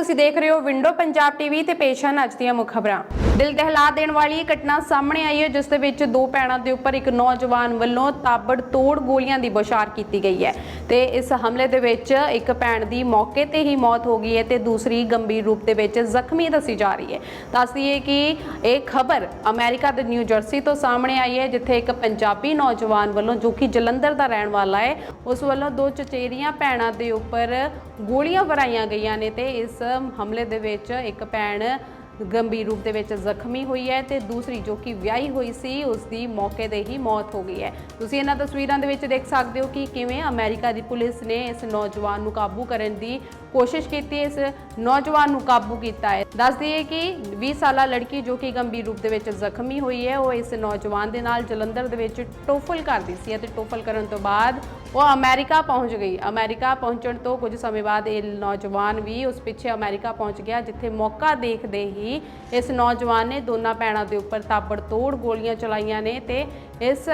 ਤੁਸੀਂ ਦੇਖ ਰਹੇ ਹੋ ਵਿੰਡੋ ਪੰਜਾਬ ਟੀਵੀ ਤੇ ਪੇਸ਼ ਹਨ ਅੱਜ ਦੀਆਂ ਮੁੱਖ ਖਬਰਾਂ। ਦਿਲ ਦਹਿਲਾ ਦੇਣ ਵਾਲੀ ਘਟਨਾ ਸਾਹਮਣੇ ਆਈ ਹੈ, ਜਿਸ ਦੇ ਵਿੱਚ ਦੋ ਭੈਣਾਂ ਦੇ ਉੱਪਰ ਇੱਕ ਨੌਜਵਾਨ ਵੱਲੋਂ ਤਾਬੜ ਤੋੜ ਗੋਲੀਆਂ ਦੀ ਬੁਸ਼ਾਰ ਕੀਤੀ ਗਈ ਹੈ। ਤੇ ਇਸ ਹਮਲੇ ਦੇ ਵਿੱਚ ਇੱਕ ਭੈਣ ਦੀ ਮੌਕੇ ਤੇ ਹੀ ਮੌਤ ਹੋ ਗਈ ਹੈ ਤੇ ਦੂਸਰੀ ਗੰਭੀਰ ਰੂਪ ਦੇ ਵਿੱਚ ਜ਼ਖਮੀ ਦੱਸੀ ਜਾ ਰਹੀ ਹੈ। ਦੱਸਦੀਏ ਕਿ ਇਹ ਖਬਰ ਅਮਰੀਕਾ ਦੇ ਨਿਊ ਜਰਸੀ ਤੋਂ ਸਾਹਮਣੇ ਆਈ ਹੈ, ਜਿੱਥੇ ਇੱਕ ਪੰਜਾਬੀ ਨੌਜਵਾਨ ਵੱਲੋਂ, ਜੋ ਕਿ ਜਲੰਧਰ ਦਾ ਰਹਿਣ ਵਾਲਾ ਹੈ, ਉਸ ਵੱਲੋਂ ਦੋ ਚਚੇਰੀਆਂ ਭੈਣਾਂ ਦੇ ਉੱਪਰ ਗੋਲੀਆਂ ਵਰਾਈਆਂ ਗਈਆਂ ਨੇ ਤੇ ਇਸ ਹਮਲੇ ਦੇ ਵਿੱਚ ਇੱਕ ਭੈਣ ਗੰਭੀਰ ਰੂਪ ਦੇ ਵਿੱਚ ਜ਼ਖਮੀ ਹੋਈ ਹੈ ਤੇ ਦੂਸਰੀ ਜੋ ਕਿ ਵਿਆਹੀ ਹੋਈ ਸੀ, ਉਸ ਦੀ ਮੌਕੇ ਤੇ ਹੀ ਮੌਤ ਹੋ ਗਈ ਹੈ। ਤੁਸੀਂ ਇਹਨਾਂ ਤਸਵੀਰਾਂ ਦੇ ਵਿੱਚ ਦੇਖ ਸਕਦੇ ਹੋ ਕਿ ਕਿਵੇਂ ਅਮਰੀਕਾ ਦੀ ਪੁਲਿਸ ਨੇ ਇਸ ਨੌਜਵਾਨ ਨੂੰ ਕਾਬੂ ਕਰਨ ਦੀ ਕੋਸ਼ਿਸ਼ ਕੀਤੀ, ਇਸ ਨੌਜਵਾਨ ਨੂੰ ਕਾਬੂ ਕੀਤਾ ਹੈ। ਦੱਸ ਦਈਏ ਕਿ 20 ਸਾਲਾ ਲੜਕੀ ਜੋ ਕਿ ਗੰਭੀਰ ਰੂਪ ਦੇ ਵਿੱਚ ਜ਼ਖਮੀ ਹੋਈ ਹੈ, ਉਹ ਇਸ ਨੌਜਵਾਨ ਦੇ ਨਾਲ ਜਲੰਧਰ ਦੇ ਵਿੱਚ ਟੋਫਲ ਕਰਦੀ ਸੀ ਅਤੇ ਟੋਫਲ ਕਰਨ ਤੋਂ ਬਾਅਦ ਉਹ ਅਮਰੀਕਾ ਪਹੁੰਚ ਗਈ। ਅਮਰੀਕਾ ਪਹੁੰਚਣ ਤੋਂ ਕੁਝ ਸਮੇਂ ਬਾਅਦ ਇਹ ਨੌਜਵਾਨ ਵੀ ਉਸ ਪਿੱਛੇ ਅਮਰੀਕਾ ਪਹੁੰਚ ਗਿਆ, ਜਿੱਥੇ ਮੌਕਾ ਦੇਖਦੇ ਹੀ ਇਸ ਨੌਜਵਾਨ ਨੇ ਦੋਨਾਂ ਭੈਣਾਂ ਦੇ ਉੱਪਰ ਤਾਬੜਤੋੜ ਗੋਲੀਆਂ ਚਲਾਈਆਂ ਨੇ ਤੇ ਇਸ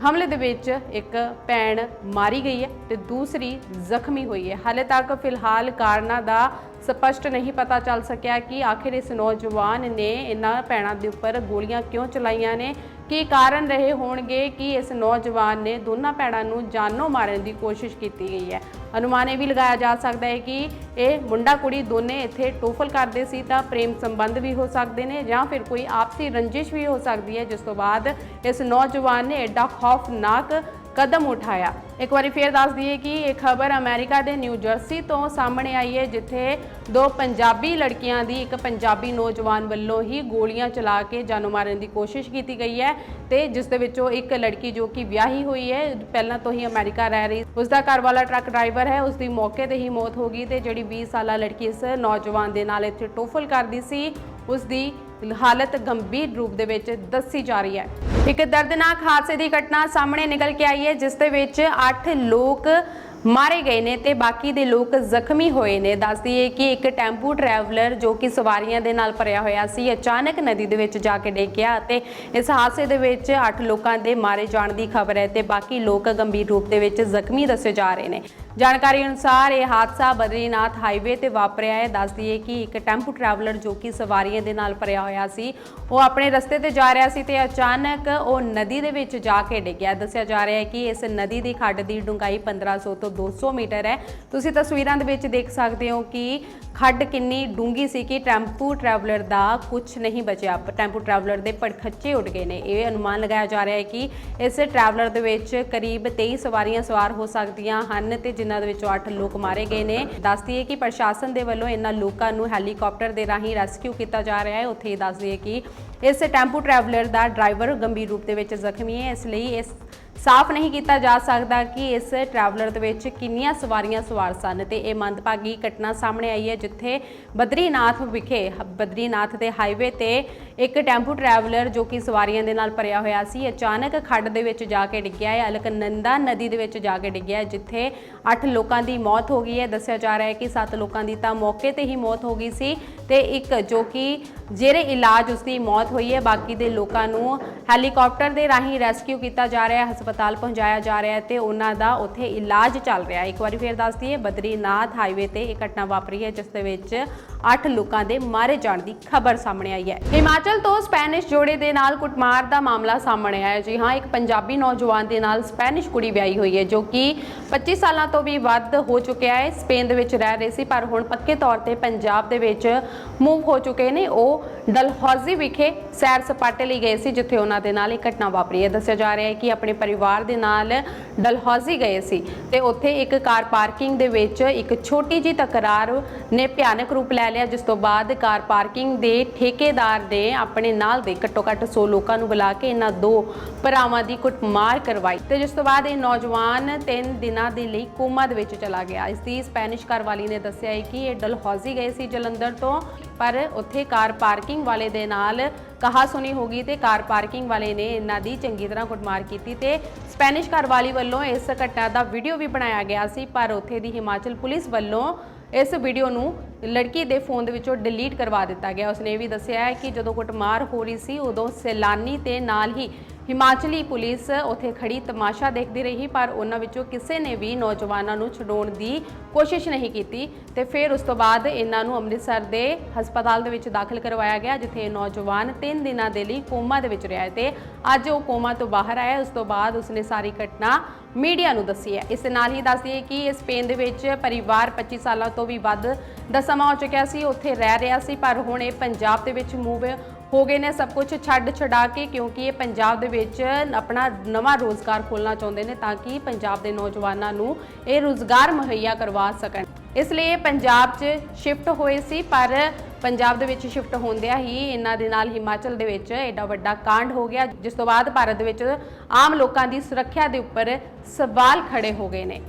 ਹਮਲੇ ਦੇ ਵਿੱਚ ਇੱਕ ਭੈਣ ਮਾਰੀ ਗਈ ਹੈ ਤੇ ਦੂਸਰੀ ਜ਼ਖਮੀ ਹੋਈ ਹੈ। ਹਾਲੇ ਤੱਕ ਫਿਲਹਾਲ ਕਾਰਨਾਂ ਦਾ ਸਪਸ਼ਟ ਨਹੀਂ ਪਤਾ ਚੱਲ ਸਕਿਆ ਕਿ ਆਖਿਰ ਇਸ ਨੌਜਵਾਨ ਨੇ ਇਹਨਾਂ ਭੈਣਾਂ ਦੇ ਉੱਪਰ ਗੋਲੀਆਂ ਕਿਉਂ ਚਲਾਈਆਂ ਨੇ ਕੀ ਕਾਰਨ ਰਹੇ ਹੋਣਗੇ ਕਿ ਇਸ ਨੌਜਵਾਨ ਨੇ ਦੋਨਾਂ ਭੈਣਾਂ ਨੂੰ ਜਾਨੋਂ ਮਾਰਨ ਦੀ ਕੋਸ਼ਿਸ਼ ਕੀਤੀ ਗਈ ਹੈ? ਅਨੁਮਾਨ ਇਹ ਵੀ ਲਗਾਇਆ ਜਾ ਸਕਦਾ ਹੈ ਕਿ ਇਹ ਮੁੰਡਾ ਕੁੜੀ ਦੋਨੇ ਇੱਥੇ ਟੋਫਲ ਕਰਦੇ ਸੀ ਤਾਂ ਪ੍ਰੇਮ ਸੰਬੰਧ ਵੀ ਹੋ ਸਕਦੇ ਨੇ ਜਾਂ ਫਿਰ ਕੋਈ ਆਪਸੀ ਰੰਜਿਸ਼ ਵੀ ਹੋ ਸਕਦੀ ਹੈ, ਜਿਸ ਤੋਂ ਬਾਅਦ ਇਸ ਨੌਜਵਾਨ ਨੇ ਐਡਾ ਖੌਫਨਾਕ ਕਦਮ ਉਠਾਇਆ। ਇੱਕ ਵਾਰੀ ਫੇਰ ਦੱਸ ਦਈਏ ਕਿ ਇਹ ਖਬਰ ਅਮਰੀਕਾ ਦੇ ਨਿਊ ਜਰਸੀ ਤੋਂ ਸਾਹਮਣੇ ਆਈ ਹੈ, ਜਿੱਥੇ ਦੋ ਪੰਜਾਬੀ ਲੜਕੀਆਂ ਦੀ ਇੱਕ ਪੰਜਾਬੀ ਨੌਜਵਾਨ ਵੱਲੋਂ ਹੀ ਗੋਲੀਆਂ ਚਲਾ ਕੇ ਜਾਨੋਂ ਮਾਰਨ ਦੀ ਕੋਸ਼ਿਸ਼ ਕੀਤੀ ਗਈ ਹੈ ਤੇ ਜਿਸ ਦੇ ਵਿੱਚੋਂ ਇੱਕ ਲੜਕੀ ਜੋ ਕਿ ਵਿਆਹੀ ਹੋਈ ਹੈ, ਪਹਿਲਾਂ ਤੋਂ ਹੀ ਅਮਰੀਕਾ ਰਹਿ ਰਹੀ, ਉਸ ਦਾ ਘਰ ਵਾਲਾ ਟਰੱਕ ਡਰਾਈਵਰ ਹੈ, ਉਸ ਦੀ ਮੌਕੇ ਤੇ ਹੀ ਮੌਤ ਹੋ ਗਈ ਤੇ ਜਿਹੜੀ 20 ਸਾਲਾ ਲੜਕੀ ਇਸ ਨੌਜਵਾਨ ਦੇ ਨਾਲ ਇੱਥੇ ਟੋਫਲ ਕਰਦੀ ਸੀ, ਉਸ ਦੀ ਹਾਲਤ ਗੰਭੀਰ ਰੂਪ ਦੇ ਵਿੱਚ ਦੱਸੀ ਜਾ ਰਹੀ ਹੈ। ਇੱਕ ਦਰਦਨਾਕ ਹਾਦਸੇ ਦੀ ਘਟਨਾ ਸਾਹਮਣੇ ਨਿਕਲ ਕੇ ਆਈ ਹੈ, ਜਿਸ ਦੇ ਵਿੱਚ 8 ਲੋਕ ਮਾਰੇ ਗਏ ਨੇ ਤੇ ਬਾਕੀ ਦੇ ਲੋਕ ਜ਼ਖਮੀ ਹੋਏ ਨੇ। ਦੱਸ ਦਈਏ ਕਿ ਇੱਕ ਟੈਂਪੂ ਟਰੈਵਲਰ ਜੋ ਕਿ ਸਵਾਰੀਆਂ ਦੇ ਨਾਲ ਭਰਿਆ ਹੋਇਆ ਸੀ, ਅਚਾਨਕ ਨਦੀ ਦੇ ਵਿੱਚ ਜਾ ਕੇ ਡਿੱਗ ਗਿਆ ਅਤੇ ਇਸ ਹਾਦਸੇ ਦੇ ਵਿੱਚ 8 ਲੋਕਾਂ ਦੇ ਮਾਰੇ ਜਾਣ ਦੀ ਖਬਰ ਹੈ ਤੇ ਬਾਕੀ ਲੋਕ ਗੰਭੀਰ ਰੂਪ ਦੇ ਵਿੱਚ ਜ਼ਖਮੀ ਦੱਸੇ ਜਾ ਰਹੇ ਨੇ। ਜਾਣਕਾਰੀ ਅਨੁਸਾਰ ਇਹ ਹਾਦਸਾ ਬਦਰੀਨਾਥ ਹਾਈਵੇ ਤੇ ਵਾਪਰਿਆ ਹੈ। ਦੱਸ ਦਈਏ ਕਿ ਇੱਕ ਟੈਂਪੂ ਟਰੈਵਲਰ ਜੋ ਕਿ ਸਵਾਰੀਆਂ ਦੇ ਨਾਲ ਭਰਿਆ ਹੋਇਆ ਸੀ, ਉਹ ਆਪਣੇ ਰਸਤੇ ਤੇ ਜਾ ਰਿਹਾ ਸੀ ਤੇ ਅਚਾਨਕ ਉਹ ਨਦੀ ਦੇ ਵਿੱਚ ਜਾ ਕੇ ਡਿੱਗਿਆ ਦੱਸਿਆ ਜਾ ਰਿਹਾ ਹੈ ਕਿ ਇਸ ਨਦੀ ਦੀ ਖੱਡ ਦੀ ਡੂੰਘਾਈ 1500 ਤੋਂ 200 ਮੀਟਰ ਹੈ। ਤੁਸੀਂ ਤਸਵੀਰਾਂ ਦੇ ਵਿੱਚ ਦੇਖ ਸਕਦੇ ਹੋ ਕਿ ਖੱਡ ਕਿੰਨੀ ਡੂੰਗੀ ਸੀ ਕਿ ਟੈਂਪੂ ਟਰੈਵਲਰ ਦਾ ਕੁਝ ਨਹੀਂ ਬਚਿਆ। ਟੈਂਪੂ ਟਰੈਵਲਰ ਦੇ ਪੜਖੱਚੇ ਉੱਡ ਗਏ ਨੇ। ਇਹ ਅਨੁਮਾਨ ਲਗਾਇਆ ਜਾ ਰਿਹਾ ਹੈ ਕਿ ਇਸ ਟਰੈਵਲਰ ਦੇ ਵਿੱਚ ਕਰੀਬ 23 ਸਵਾਰੀਆਂ ਸਵਾਰ ਹੋ ਸਕਦੀਆਂ ਹਨ ਤੇ ਜਿਨ੍ਹਾਂ ਦੇ ਵਿੱਚੋਂ 8 ਲੋਕ ਮਾਰੇ ਗਏ ਨੇ। ਦੱਸ ਦਈਏ ਕਿ ਪ੍ਰਸ਼ਾਸਨ ਦੇ ਵੱਲੋਂ ਇਹਨਾਂ ਲੋਕਾਂ ਨੂੰ ਹੈਲੀਕਾਪਟਰ ਦੇ ਰਾਹੀਂ ਰੈਸਕਿਊ ਕੀਤਾ ਜਾ ਰਿਹਾ ਹੈ। ਉੱਥੇ ਹੀ ਦੱਸ ਦਈਏ ਕਿ ਇਸ ਟੈਂਪੂ ਟਰੈਵਲਰ ਦਾ ਡਰਾਈਵਰ ਗੰਭੀਰ ਰੂਪ ਦੇ ਵਿੱਚ ਜ਼ਖਮੀ ਹੈ। ਇਸ ਲਈ ਇਸ ਸਾਫ਼ ਨਹੀਂ ਕੀਤਾ ਜਾ ਸਕਦਾ ਕਿ ਇਸ ਟਰੈਵਲਰ ਦੇ ਵਿੱਚ ਕਿੰਨੀਆਂ ਸਵਾਰੀਆਂ ਸਵਾਰ ਸਨ ਤੇ ਇਹ ਮੰਦਭਾਗੀ ਘਟਨਾ ਸਾਹਮਣੇ ਆਈ ਹੈ, ਜਿੱਥੇ ਬਦਰੀਨਾਥ ਵਿਖੇ, ਬਦਰੀਨਾਥ ਦੇ ਹਾਈਵੇ ਤੇ ਇੱਕ ਟੈਂਪੂ ਟਰੈਵਲਰ ਜੋ ਕਿ ਸਵਾਰੀਆਂ ਦੇ ਨਾਲ ਭਰਿਆ ਹੋਇਆ ਸੀ, ਅਚਾਨਕ ਖੱਡ ਦੇ ਵਿੱਚ ਜਾ ਕੇ ਡਿੱਗਿਆ ਹੈ, ਅਲਕਨੰਦਾ ਨਦੀ ਦੇ ਵਿੱਚ ਜਾ ਕੇ ਡਿੱਗਿਆ ਜਿੱਥੇ 8 ਲੋਕਾਂ ਦੀ ਮੌਤ ਹੋ ਗਈ ਹੈ। ਦੱਸਿਆ ਜਾ ਰਿਹਾ ਹੈ ਕਿ 7 ਲੋਕਾਂ ਦੀ ਤਾਂ ਮੌਕੇ ਤੇ ਹੀ ਮੌਤ ਹੋ ਗਈ ਸੀ ਤੇ ਇੱਕ ਜੋ ਕਿ ਜਿਹੜੇ ਇਲਾਜ ਉਸ ਦੀ ਮੌਤ ਹੋਈ ਹੈ। ਬਾਕੀ ਦੇ ਲੋਕਾਂ ਨੂੰ ਹੈਲੀਕਾਪਟਰ ਦੇ ਰਾਹੀਂ ਰੈਸਕਿਊ ਕੀਤਾ ਜਾ ਰਿਹਾ ਹੈ। ਹਸਪਤਾਲ ਪਹੁੰਚਾਇਆ ਜਾ ਰਿਹਾ ਹੈ ਤੇ ਉਹਨਾਂ ਦਾ ਉੱਥੇ ਇਲਾਜ ਚੱਲ ਰਿਹਾ ਹੈ। ਇੱਕ ਵਾਰੀ ਫੇਰ ਦੱਸ ਦਈਏ, ਬਦਰੀਨਾਥ ਹਾਈਵੇ ਤੇ ਇਹ ਘਟਨਾ ਵਾਪਰੀ ਹੈ, ਜਿਸ ਦੇ ਵਿੱਚ 8 ਲੋਕਾਂ ਦੇ ਮਾਰੇ ਜਾਣ ਦੀ ਖਬਰ ਸਾਹਮਣੇ ਆਈ ਹੈ। ਹਿਮਾਚਲ ਤੋਂ ਸਪੈਨਿਸ਼ ਜੋੜੇ ਦੇ ਨਾਲ ਕੁੱਟਮਾਰ ਦਾ ਮਾਮਲਾ ਸਾਹਮਣੇ ਆਇਆ ਜੀ ਹਾਂ, ਇੱਕ ਪੰਜਾਬੀ ਨੌਜਵਾਨ ਦੇ ਨਾਲ ਸਪੈਨਿਸ਼ ਕੁੜੀ ਵਿਆਹੀ ਹੋਈ ਹੈ, ਜੋ ਕਿ 25 ਸਾਲਾਂ ਤੋਂ ਵੀ ਵੱਧ ਹੋ ਚੁੱਕਿਆ ਹੈ। ਸਪੇਨ ਦੇ ਵਿੱਚ ਰਹਿ ਰਹੀ ਸੀ, ਪਰ ਹੁਣ ਪੱਕੇ ਤੌਰ ਤੇ ਪੰਜਾਬ ਦੇ ਵਿੱਚ ਮੂਵ ਹੋ ਚੁੱਕੇ ਨੇ। ਉਹ ਡਲਹੌਜ਼ੀ ਵਿਖੇ ਸੈਰ ਸਪਾਟੇ ਲਈ ਗਏ ਸੀ, ਜਿੱਥੇ ਉਹਨਾਂ ਦੇ ਨਾਲ ਇਹ ਘਟਨਾ ਵਾਪਰੀ। ਹੈ ਦੱਸਿਆ ਜਾ ਰਿਹਾ ਹੈ ਕਿ ਆਪਣੇ ਪਰਿਵਾਰ ਦੇ ਨਾਲ ਡਲਹੌਜ਼ੀ ਗਏ ਸੀ ਤੇ ਉੱਥੇ ਇੱਕ ਕਾਰ ਪਾਰਕਿੰਗ ਦੇ ਵਿੱਚ ਇੱਕ ਛੋਟੀ ਜੀ ਤਕਰਾਰ ਨੇ ਭਿਆਨਕ ਰੂਪ ਲੈ ਲਿਆ, ਜਿਸ ਤੋਂ ਬਾਅਦ ਕਾਰ ਪਾਰਕਿੰਗ ਦੇ ਠੇਕੇਦਾਰ ਨੇ ਆਪਣੇ ਨਾਲ ਦੇ ਘੱਟੋ ਘੱਟ 100 ਲੋਕਾਂ ਨੂੰ ਬੁਲਾ ਕੇ ਇਹਨਾਂ ਦੋ ਭਰਾਵਾਂ ਦੀ ਕੁੱਟਮਾਰ ਕਰਵਾਈ ਤੇ ਜਿਸ ਤੋਂ ਬਾਅਦ ਇਹ ਨੌਜਵਾਨ 3 ਦਿਨਾਂ ਦੇ ਲਈ ਕੋਮਾ ਦੇ ਵਿੱਚ ਚਲਾ ਗਿਆ। ਇਸ ਦੀ ਸਪੈਨਿਸ਼ ਕਾਰ ਨੇ ਦੱਸਿਆ ਹੈ ਕਿ ਇਹ ਡਲਹੌਜ਼ੀ ਗਏ ਸੀ ਜਲੰਧਰ ਤੋਂ। ਪਰ ਉੱਥੇ ਕਾਰ ਪਾਰਕਿੰਗ ਵਾਲੇ ਦੇ ਨਾਲ ਕਹਾ ਸੁਣੀ ਹੋ ਗਈ ਤੇ ਕਾਰ ਪਾਰਕਿੰਗ ਵਾਲੇ ਨੇ ਇਹਨਾਂ ਦੀ ਚੰਗੀ ਤਰ੍ਹਾਂ ਕੁੱਟਮਾਰ ਕੀਤੀ ਤੇ ਸਪੈਨਿਸ਼ ਘਰਵਾਲੀ ਵੱਲੋਂ ਇਸ ਘਟਨਾ ਦਾ ਵੀਡੀਓ ਵੀ ਬਣਾਇਆ ਗਿਆ ਸੀ, ਪਰ ਉੱਥੇ ਦੀ ਹਿਮਾਚਲ ਪੁਲਿਸ ਵੱਲੋਂ ਇਸ ਵੀਡੀਓ ਨੂੰ ਲੜਕੀ ਦੇ ਫੋਨ ਦੇ ਵਿੱਚੋਂ ਡਿਲੀਟ ਕਰਵਾ ਦਿੱਤਾ ਗਿਆ। ਉਸਨੇ ਇਹ ਵੀ ਦੱਸਿਆ ਹੈ ਕਿ ਜਦੋਂ ਕੁੱਟਮਾਰ ਹੋ ਰਹੀ ਸੀ, ਉਦੋਂ ਸੈਲਾਨੀ ਤੇ ਨਾਲ ਹੀ ਹਿਮਾਚਲੀ ਪੁਲਿਸ ਉੱਥੇ ਖੜੀ ਤਮਾਸ਼ਾ ਦੇਖਦੀ ਰਹੀ, ਪਰ ਉਹਨਾਂ ਵਿੱਚੋਂ ਕਿਸੇ ਨੇ ਵੀ ਨੌਜਵਾਨਾਂ ਨੂੰ ਛਡਾਉਣ ਦੀ ਕੋਸ਼ਿਸ਼ ਨਹੀਂ ਕੀਤੀ ਤੇ ਫਿਰ ਉਸ ਤੋਂ ਬਾਅਦ ਇਹਨਾਂ ਨੂੰ ਅੰਮ੍ਰਿਤਸਰ ਦੇ ਹਸਪਤਾਲ ਦੇ ਵਿੱਚ ਦਾਖਲ ਕਰਵਾਇਆ ਗਿਆ, ਜਿੱਥੇ ਇਹ ਨੌਜਵਾਨ 3 ਦਿਨਾਂ ਦੇ ਲਈ ਕੋਮਾ ਦੇ ਵਿੱਚ ਰਿਹਾ ਹੈ ਤੇ ਅੱਜ ਉਹ ਕੋਮਾ ਤੋਂ ਬਾਹਰ ਆਇਆ। ਉਸ ਤੋਂ ਬਾਅਦ ਉਸਨੇ ਸਾਰੀ ਘਟਨਾ ਮੀਡੀਆ ਨੂੰ ਦੱਸੀ ਹੈ। ਇਸ ਦੇ ਨਾਲ ਹੀ ਦੱਸਦੀ ਦਈਏ ਕਿ ਇਸ ਸਪੇਨ ਦੇ ਵਿੱਚ ਪਰਿਵਾਰ 25 ਸਾਲਾਂ ਤੋਂ ਵੀ ਵੱਧ ਦਾ ਸਮਾਂ ਹੋ ਚੁੱਕਿਆ ਸੀ, ਉੱਥੇ ਰਹਿ ਰਿਹਾ ਸੀ, ਪਰ ਹੁਣ ਇਹ ਪੰਜਾਬ ਦੇ ਵਿੱਚ ਮੂਵ ਹੋ ਗਏ ਨੇ ਸਭ ਕੁਝ ਛੱਡ ਛਡਾ ਕੇ, ਕਿਉਂਕਿ ਇਹ ਪੰਜਾਬ ਦੇ ਵਿੱਚ ਆਪਣਾ ਨਵਾਂ ਰੋਜ਼ਗਾਰ ਖੋਲਣਾ ਚਾਹੁੰਦੇ ਨੇ ਤਾਂ ਕਿ ਪੰਜਾਬ ਦੇ ਨੌਜਵਾਨਾਂ ਨੂੰ ਇਹ ਰੋਜ਼ਗਾਰ ਮੁਹੱਈਆ ਕਰਵਾ ਸਕਣ। ਇਸ ਲਈ ਇਹ ਪੰਜਾਬ 'ਚ ਸ਼ਿਫਟ ਹੋਏ ਸੀ, ਪਰ ਪੰਜਾਬ ਦੇ ਵਿੱਚ ਸ਼ਿਫਟ ਹੁੰਦਿਆਂ ਹੀ ਇਹਨਾਂ ਦੇ ਨਾਲ ਹਿਮਾਚਲ ਦੇ ਵਿੱਚ ਐਡਾ ਵੱਡਾ ਕਾਂਡ ਹੋ ਗਿਆ, ਜਿਸ ਤੋਂ ਬਾਅਦ ਭਾਰਤ ਦੇ ਵਿੱਚ ਆਮ ਲੋਕਾਂ ਦੀ ਸੁਰੱਖਿਆ ਦੇ ਉੱਪਰ ਸਵਾਲ ਖੜੇ ਹੋ ਗਏ ਨੇ।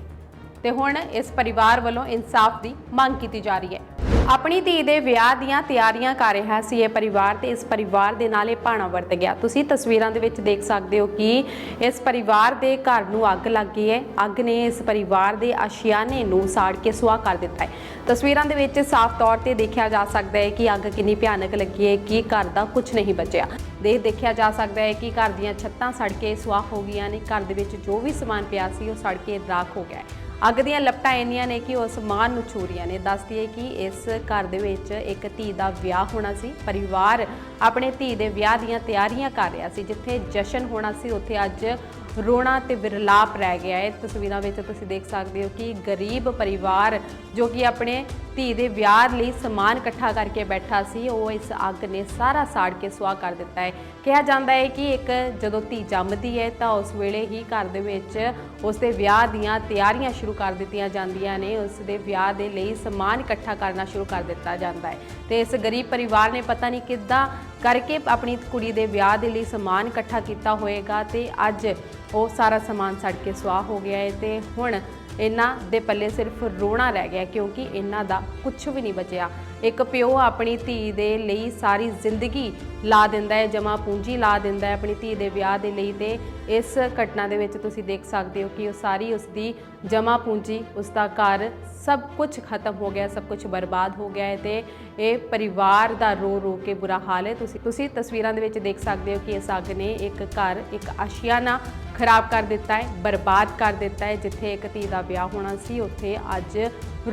ਤੇ ਹੁਣ ਇਸ ਪਰਿਵਾਰ ਵੱਲੋਂ ਇਨਸਾਫ ਦੀ ਮੰਗ ਕੀਤੀ ਜਾ ਰਹੀ ਹੈ। ਆਪਣੀ ਧੀ ਦੇ ਵਿਆਹ ਦੀਆਂ ਤਿਆਰੀਆਂ ਕਰ ਰਿਹਾ ਸੀ ਇਹ ਪਰਿਵਾਰ ਤੇ ਇਸ ਪਰਿਵਾਰ ਦੇ ਨਾਲ ਇਹ ਭਾਣਾ ਵਰਤ ਗਿਆ। ਤੁਸੀਂ ਤਸਵੀਰਾਂ ਦੇ ਵਿੱਚ ਦੇਖ ਸਕਦੇ ਹੋ ਕਿ ਇਸ ਪਰਿਵਾਰ ਦੇ ਘਰ ਨੂੰ ਅੱਗ ਲੱਗ ਗਈ ਹੈ। ਅੱਗ ਨੇ ਇਸ ਪਰਿਵਾਰ ਦੇ ਆਸ਼ਿਆਨੇ ਨੂੰ ਸਾੜ ਕੇ ਸੁਆਹ ਕਰ ਦਿੱਤਾ ਹੈ। ਤਸਵੀਰਾਂ ਦੇ ਵਿੱਚ ਸਾਫ਼ ਤੌਰ ਤੇ ਦੇਖਿਆ ਜਾ ਸਕਦਾ ਹੈ ਕਿ ਅੱਗ ਕਿੰਨੀ ਭਿਆਨਕ ਲੱਗੀ ਹੈ, ਕਿ ਘਰ ਦਾ ਕੁਝ ਨਹੀਂ ਬਚਿਆ। ਦੇਖ ਦੇਖਿਆ ਜਾ ਸਕਦਾ ਹੈ ਕਿ ਘਰ ਦੀਆਂ ਛੱਤਾਂ ਸੜ ਕੇ ਸੁਆਹ ਹੋ ਗਈਆਂ ਨੇ। ਘਰ ਦੇ ਵਿੱਚ ਜੋ ਵੀ ਸਮਾਨ ਪਿਆ ਸੀ, ਉਹ ਸੜ ਕੇ ਰਾਖ ਹੋ ਗਿਆ ਹੈ। ਅੱਗ ਦੀਆਂ ਲਪਟਾਂ ਇੰਨੀਆਂ ਨੇ ਕਿ ਉਹ ਸਮਾਨ ਨੂੰ ਛੂਰੀਆਂ ਨੇ। ਦੱਸਦੀ ਹੈ ਕਿ ਇਸ ਘਰ ਦੇ ਵਿੱਚ ਇੱਕ ਧੀ ਦਾ ਵਿਆਹ ਹੋਣਾ ਸੀ। ਪਰਿਵਾਰ ਆਪਣੇ ਧੀ ਦੇ ਵਿਆਹ ਦੀਆਂ ਤਿਆਰੀਆਂ ਕਰ ਰਿਹਾ ਸੀ, ਜਿੱਥੇ ਜਸ਼ਨ ਹੋਣਾ ਸੀ, ਉੱਥੇ ਅੱਜ ਰੋਣਾ ਤੇ ਵਿਰਲਾਪ ਰਹਿ ਗਿਆ ਹੈ। ਤਸਵੀਰਾਂ ਵਿੱਚ ਤੁਸੀਂ ਦੇਖ ਸਕਦੇ ਹੋ ਕਿ ਗਰੀਬ ਪਰਿਵਾਰ ਜੋ ਕਿ ਆਪਣੇ ਧੀ ਦੇ ਵਿਆਹ ਲਈ ਸਮਾਨ ਇਕੱਠਾ ਕਰਕੇ ਬੈਠਾ ਸੀ, ਉਹ ਇਸ ਅੱਗ ਨੇ ਸਾਰਾ ਸਾੜ ਕੇ ਸੁਆਹ ਕਰ ਦਿੱਤਾ ਹੈ। ਕਿਹਾ ਜਾਂਦਾ ਹੈ ਕਿ ਇੱਕ ਜਦੋਂ ਧੀ ਜੰਮਦੀ ਹੈ ਤਾਂ ਉਸ ਵੇਲੇ ਹੀ ਘਰ ਦੇ ਵਿੱਚ ਉਸ ਦੇ ਵਿਆਹ ਦੀਆਂ ਤਿਆਰੀਆਂ ਸ਼ੁਰੂ ਕਰ ਦਿੱਤੀਆਂ ਜਾਂਦੀਆਂ ਨੇ। ਉਸ ਦੇ ਵਿਆਹ ਦੇ ਲਈ ਸਮਾਨ ਇਕੱਠਾ ਕਰਨਾ ਸ਼ੁਰੂ ਕਰ ਦਿੱਤਾ ਜਾਂਦਾ ਹੈ। ਤੇ ਇਸ ਗਰੀਬ ਪਰਿਵਾਰ ਨੇ ਪਤਾ ਨਹੀਂ ਕਿੱਦਾਂ ਕਰਕੇ ਆਪਣੀ ਕੁੜੀ ਦੇ ਵਿਆਹ ਦੇ ਲਈ ਸਮਾਨ ਇਕੱਠਾ ਕੀਤਾ ਹੋਏਗਾ ਤੇ ਅੱਜ ਉਹ ਸਾਰਾ ਸਮਾਨ ਸੜ ਕੇ ਸੁਆਹ ਹੋ ਗਿਆ ਹੈ ਤੇ ਹੁਣ ਇਹਨਾਂ ਦੇ ਪੱਲੇ ਸਿਰਫ ਰੋਣਾ ਰਹਿ ਗਿਆ ਕਿਉਂਕਿ ਇਹਨਾਂ ਦਾ ਕੁਝ ਵੀ ਨਹੀਂ ਬਚਿਆ। ਇੱਕ ਪਿਓ ਆਪਣੀ ਧੀ ਦੇ ਲਈ ਸਾਰੀ ਜ਼ਿੰਦਗੀ ਲਾ ਦਿੰਦਾ ਹੈ ਜਮਾ ਪੂੰਜੀ ਲਾ ਦਿੰਦਾ ਹੈ ਆਪਣੀ ਧੀ ਦੇ ਵਿਆਹ ਦੇ ਲਈ ਤੇ ਇਸ ਘਟਨਾ ਦੇ ਵਿੱਚ ਤੁਸੀਂ ਦੇਖ ਸਕਦੇ ਹੋ ਕਿ ਉਹ ਸਾਰੀ ਉਸ ਦੀ ਜਮਾ ਪੂੰਜੀ ਉਸ ਦਾ ਘਰ ਸਭ ਕੁਝ ਖਤਮ ਹੋ ਗਿਆ, ਸਭ ਕੁਝ ਬਰਬਾਦ ਹੋ ਗਿਆ ਹੈ ਤੇ ਇਹ ਪਰਿਵਾਰ ਦਾ ਰੋ ਰੋ ਕੇ ਬੁਰਾ ਹਾਲ ਹੈ। ਤੁਸੀਂ ਤੁਸੀਂ ਤਸਵੀਰਾਂ ਦੇ ਵਿੱਚ ਦੇਖ ਸਕਦੇ ਹੋ ਕਿ ਇਸ ਅੱਗ ਨੇ ਇੱਕ ਘਰ, ਇੱਕ ਆਸ਼ੀਆਨਾ ਖਰਾਬ ਕਰ ਦਿੱਤਾ ਹੈ, ਬਰਬਾਦ ਕਰ ਦਿੱਤਾ ਹੈ, ਜਿੱਥੇ ਇੱਕ ਧੀ ਦਾ ਵਿਆਹ ਹੋਣਾ ਸੀ, ਉੱਥੇ ਅੱਜ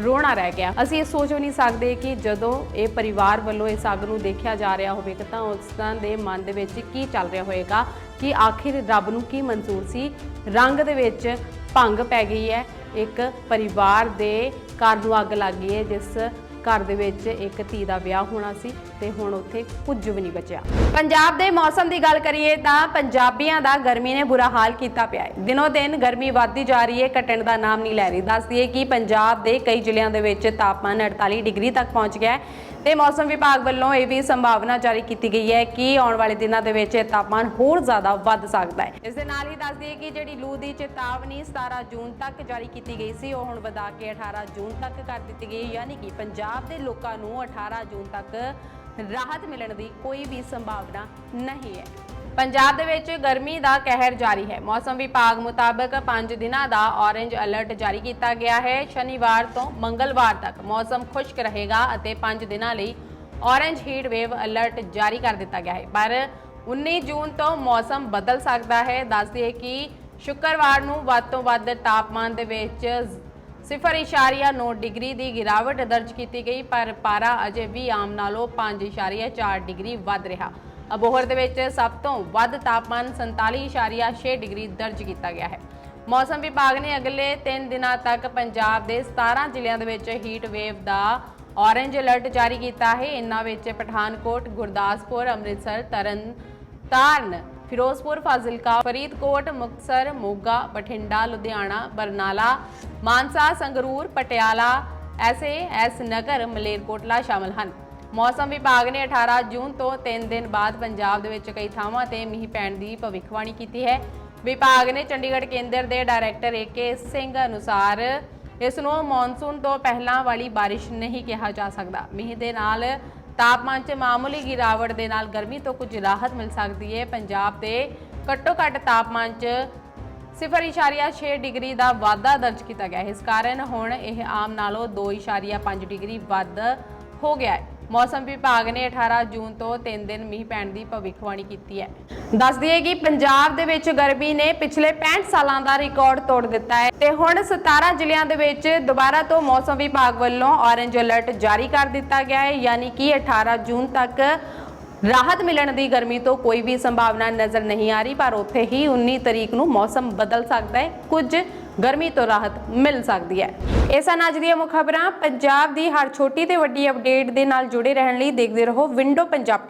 ਰੋਣਾ ਰਹਿ ਗਿਆ। ਅਸੀਂ ਇਹ ਸੋਚ ਵੀ ਨਹੀਂ ਸਕਦੇ ਕਿ ਜਦੋਂ ਇਹ ਪਰਿਵਾਰ ਵੱਲੋਂ ਇਸ ਅੱਗ ਨੂੰ ਦੇਖਿਆ ਜਾ ਰਿਹਾ ਹੋਵੇਗਾ ਤਾਂ ਉਸ ਦੇ ਮਨ ਦੇ ਵਿੱਚ ਕੀ ਚੱਲ ਰਿਹਾ ਹੋਵੇਗਾ? ਕਿ ਆਖਿਰ ਰੱਬ ਨੂੰ ਕੀ ਮਨਜ਼ੂਰ ਸੀ? ਰੰਗ ਦੇ ਵਿੱਚ ਭੰਗ ਪੈ ਗਈ ਹੈ। ਇੱਕ ਪਰਿਵਾਰ ਦੇ ਘਰ ਨੂੰ ਅੱਗ ਲੱਗ ਗਈ ਹੈ, ਜਿਸ ਘਰ ਦੇ ਵਿੱਚ ਇੱਕ ਧੀ ਦਾ ਵਿਆਹ ਹੋਣਾ ਸੀ ਤੇ ਹੁਣ ਉੱਥੇ ਕੁਝ ਵੀ ਨਹੀਂ ਬਚਿਆ। ਪੰਜਾਬ ਦੇ ਮੌਸਮ ਦੀ ਗੱਲ ਕਰੀਏ ਤਾਂ ਪੰਜਾਬੀਆਂ ਦਾ ਗਰਮੀ ਨੇ ਬੁਰਾ ਹਾਲ ਕੀਤਾ ਪਿਆ ਹੈ। ਦਿਨੋ ਦਿਨ ਗਰਮੀ ਵੱਧਦੀ ਜਾ ਰਹੀ ਹੈ। ਘਟਣ ਦਾ ਨਾਮ ਨਹੀਂ ਲੈ ਰਹੀ। ਦੱਸ ਦਈਏ ਕਿ ਪੰਜਾਬ ਦੇ ਕਈ ਜ਼ਿਲ੍ਹਿਆਂ ਦੇ ਵਿੱਚ ਤਾਪਮਾਨ 48 ਡਿਗਰੀ ਤੱਕ ਪਹੁੰਚ ਗਿਆ ਹੈ ਤੇ ਮੌਸਮ ਵਿਭਾਗ ਵੱਲੋਂ ਇਹ ਵੀ ਸੰਭਾਵਨਾ ਜਾਰੀ ਕੀਤੀ ਗਈ ਹੈ ਕਿ ਆਉਣ ਵਾਲੇ ਦਿਨਾਂ ਦੇ ਵਿੱਚ ਇਹ ਤਾਪਮਾਨ ਹੋਰ ਜ਼ਿਆਦਾ ਵੱਧ ਸਕਦਾ ਹੈ। ਇਸ ਦੇ ਨਾਲ ਹੀ ਦੱਸ ਦਈਏ ਕਿ ਜਿਹੜੀ ਲੂ ਦੀ ਚੇਤਾਵਨੀ 17 ਜੂਨ ਤੱਕ ਜਾਰੀ ਕੀਤੀ ਗਈ ਸੀ, ਉਹ ਹੁਣ ਵਧਾ ਕੇ 18 ਜੂਨ ਤੱਕ ਕਰ ਦਿੱਤੀ ਗਈ ਯਾਨੀ ਕਿ ਪੰਜਾਬ ਦੇ ਲੋਕਾਂ ਨੂੰ 18 ਜੂਨ ਤੱਕ ਰਾਹਤ ਮਿਲਣ ਦੀ ਕੋਈ ਵੀ ਸੰਭਾਵਨਾ ਨਹੀਂ ਹੈ। ਪੰਜਾਬ ਦੇ ਵਿੱਚ ਗਰਮੀ ਦਾ ਕਹਿਰ ਜਾਰੀ ਹੈ। ਮੌਸਮ ਵਿਭਾਗ ਮੁਤਾਬਕ 5 ਦਿਨਾਂ ਦਾ ਔਰੇਂਜ ਅਲਰਟ ਜਾਰੀ ਕੀਤਾ ਗਿਆ ਹੈ। ਸ਼ਨੀਵਾਰ ਤੋਂ ਮੰਗਲਵਾਰ ਤੱਕ ਮੌਸਮ ਖੁਸ਼ਕ ਰਹੇਗਾ ਅਤੇ 5 ਦਿਨਾਂ ਲਈ ਔਰੇਂਜ ਹੀਟ ਵੇਵ ਅਲਰਟ ਜਾਰੀ ਕਰ ਦਿੱਤਾ ਗਿਆ ਹੈ। ਪਰ 19 ਜੂਨ ਤੋਂ ਮੌਸਮ ਬਦਲ ਸਕਦਾ ਹੈ। ਦੱਸ ਕਿ ਸ਼ੁੱਕਰਵਾਰ ਨੂੰ ਵੱਧ ਤੋਂ ਵੱਧ ਤਾਪਮਾਨ ਦੇ ਵਿੱਚ 0.9 ਡਿਗਰੀ ਦੀ ਗਿਰਾਵਟ ਦਰਜ ਕੀਤੀ ਗਈ, ਪਰ ਪਾਰਾ ਅਜੇ ਵੀ ਆਮ ਨਾਲੋਂ 5.4 ਡਿਗਰੀ ਵੱਧ ਰਿਹਾ। ਅਬੋਹਰ ਦੇ ਵਿੱਚ ਸਭ ਤੋਂ ਵੱਧ ਤਾਪਮਾਨ 47.6 ਡਿਗਰੀ ਦਰਜ ਕੀਤਾ ਗਿਆ ਹੈ। ਮੌਸਮ ਵਿਭਾਗ ਨੇ ਅਗਲੇ 3 ਦਿਨਾਂ ਤੱਕ ਪੰਜਾਬ ਦੇ 17 ਜ਼ਿਲ੍ਹਿਆਂ ਦੇ ਵਿੱਚ ਹੀਟ ਵੇਵ ਦਾ ਔਰੇਂਜ ਅਲਰਟ ਜਾਰੀ ਕੀਤਾ ਹੈ। ਇਨ੍ਹਾਂ ਵਿੱਚ ਪਠਾਨਕੋਟ, ਗੁਰਦਾਸਪੁਰ, ਅੰਮ੍ਰਿਤਸਰ, ਤਰਨ ਤਾਰਨ, ਫਿਰੋਜ਼ਪੁਰ, ਫਾਜ਼ਿਲਕਾ, ਫਰੀਦਕੋਟ, ਮੁਕਤਸਰ, ਮੋਗਾ, ਬਠਿੰਡਾ, ਲੁਧਿਆਣਾ, ਬਰਨਾਲਾ, ਮਾਨਸਾ, ਸੰਗਰੂਰ, ਪਟਿਆਲਾ ਐਸੇ ਐਸ ਨਗਰ, ਮਲੇਰਕੋਟਲਾ ਸ਼ਾਮਲ ਹਨ। ਮੌਸਮ ਵਿਭਾਗ ਨੇ 18 ਜੂਨ ਤੋਂ 3 ਦਿਨ ਬਾਅਦ ਪੰਜਾਬ ਦੇ ਵਿੱਚ ਕਈ ਥਾਵਾਂ ਤੇ ਮੀਂਹ ਪੈਣ ਦੀ ਭਵਿੱਖਬਾਣੀ ਕੀਤੀ ਹੈ। ਵਿਭਾਗ ਨੇ ਚੰਡੀਗੜ੍ਹ ਕੇਂਦਰ ਦੇ ਡਾਇਰੈਕਟਰ ਏਕੇ ਸਿੰਘ ਅਨੁਸਾਰ ਇਸ ਨੂੰ ਮੌਨਸੂਨ ਤੋਂ ਪਹਿਲਾਂ ਵਾਲੀ ਬਾਰਿਸ਼ ਨਹੀਂ ਕਿਹਾ ਜਾ ਸਕਦਾ। ਮੀਂਹ ਦੇ ਨਾਲ ਤਾਪਮਾਨ 'ਚ ਮਾਮੂਲੀ ਗਿਰਾਵਟ ਦੇ ਨਾਲ ਗਰਮੀ ਤੋਂ ਕੁਝ ਰਾਹਤ ਮਿਲ ਸਕਦੀ ਹੈ। ਪੰਜਾਬ ਦੇ ਘੱਟੋ ਘੱਟ ਤਾਪਮਾਨ 'ਚ 0.6 ਡਿਗਰੀ ਦਾ ਵਾਧਾ ਦਰਜ ਕੀਤਾ ਗਿਆ। ਹੈ ਇਸ ਕਾਰਨ ਹੁਣ ਇਹ ਆਮ ਨਾਲੋਂ 2.5 ਡਿਗਰੀ ਵੱਧ ਹੋ ਗਿਆ ਹੈ। ਮੌਸਮ ਵਿਭਾਗ ਨੇ 18 ਜੂਨ ਤੋਂ 3 ਦਿਨ ਮੀਂਹ ਪੈਣ ਦੀ ਭਵਿੱਖਬਾਣੀ ਕੀਤੀ ਹੈ। ਦੱਸ ਦਈਏ ਕਿ ਪੰਜਾਬ ਦੇ ਵਿੱਚ ਗਰਮੀ ਨੇ ਪਿਛਲੇ 65 ਸਾਲਾਂ ਦਾ ਰਿਕਾਰਡ ਤੋੜ ਦਿੱਤਾ ਹੈ ਤੇ ਹੁਣ 17 ਜ਼ਿਲ੍ਹਿਆਂ ਦੇ ਵਿੱਚ ਦੁਬਾਰਾ ਤੋਂ ਮੌਸਮ ਵਿਭਾਗ ਵੱਲੋਂ ਔਰੇਂਜ ਅਲਰਟ ਜਾਰੀ ਕਰ ਦਿੱਤਾ ਗਿਆ ਹੈ, ਯਾਨੀ ਕਿ 18 ਜੂਨ ਤੱਕ ਰਾਹਤ ਮਿਲਣ ਦੀ ਗਰਮੀ ਤੋਂ ਕੋਈ ਵੀ ਸੰਭਾਵਨਾ ਨਜ਼ਰ ਨਹੀਂ ਆ ਰਹੀ, ਪਰ ਉੱਥੇ ਹੀ 19 ਤਰੀਕ ਨੂੰ ਮੌਸਮ ਬਦਲ ਸਕਦਾ ਹੈ। ਕੁਝ ਗਰਮੀ ਤੋਂ ਰਾਹਤ ਮਿਲ ਸਕਦੀ ਹੈ। ਇਹ ਸਨ ਅੱਜ ਦੀਆਂ ਮੁੱਖ ਖਬਰਾਂ ਪੰਜਾਬ ਦੀ ਹਰ ਛੋਟੀ ਤੇ ਵੱਡੀ ਅਪਡੇਟ ਦੇ ਨਾਲ ਜੁੜੇ ਰਹਿਣ ਲਈ ਦੇਖਦੇ ਰਹੋ ਵਿੰਡੋ ਪੰਜਾਬ